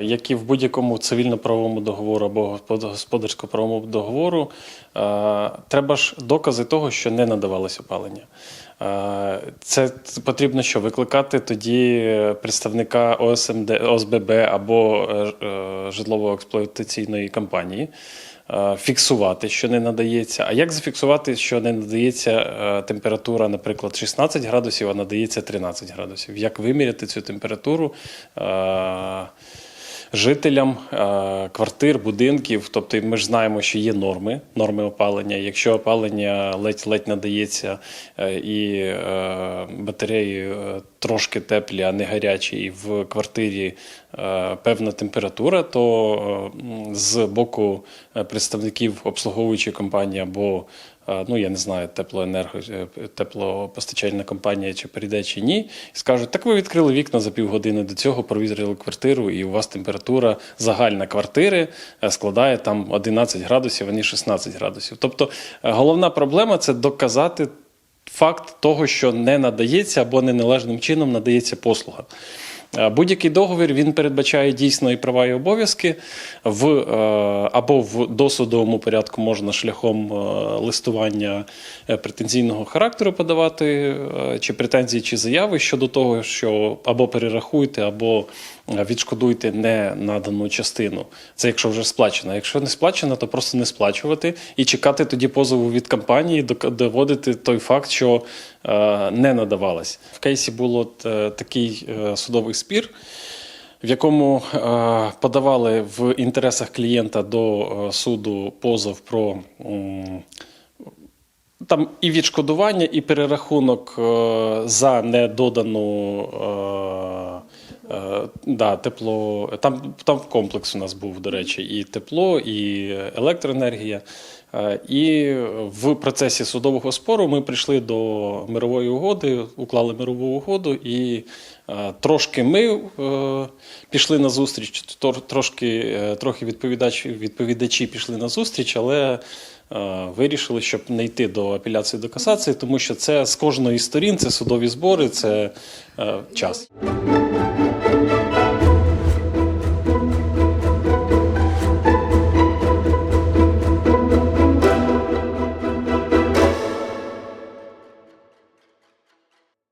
Як і в будь-якому цивільно-правовому договору або господарсько-правовому договору, е, треба ж докази того, що не надавалось опалення. Е, Це потрібно що викликати тоді представника ОСМД, ОСББ або е, житлово-експлуатаційної компанії, фіксувати, що не надається. А як зафіксувати, що не надається температура, наприклад, 16 градусів, а надається 13 градусів? Як виміряти цю температуру? Жителям е, квартир, будинків. Тобто ми ж знаємо, що є норми, норми опалення. Якщо опалення ледь-ледь надається е, і е, батареї е, трошки теплі, а не гарячі, і в квартирі е, певна температура, то е, з боку е, представників обслуговуючої компанії або ну я не знаю, теплоенерго, теплопостачальна компанія чи прийде чи ні, скажуть, так ви відкрили вікна за півгодини до цього, провітрили квартиру, і у вас температура загальна квартири складає там 11 градусів, а не 16 градусів. Тобто головна проблема це доказати факт того, що не надається або неналежним чином надається послуга. Е, Будь-який договір він передбачає дійсно і права і обов'язки в е, або в досудовому порядку можна шляхом е, листування претензійного характеру подавати чи претензії, чи заяви щодо того, що або перерахуйте, або відшкодуйте не надану частину. Це якщо вже сплачено. Якщо не сплачено, то просто не сплачувати і чекати тоді позову від компанії, доводити той факт, що е, не надавалось. В кейсі було е, такий е, судовий спір. В якому е, подавали в інтересах клієнта до е, суду позов про там і відшкодування, і перерахунок е, за недодану е, да, тепло. Там, там комплекс у нас був, до речі, і тепло, і електроенергія. Е, І в процесі судового спору ми прийшли до мирової угоди, уклали мирову угоду, і е, трошки ми е, пішли на зустріч, трошки трохи відповідачі, відповідачі пішли на зустріч, але вирішили, щоб не йти до апеляції до касації, тому що це з кожної сторін, це судові збори, це е, час.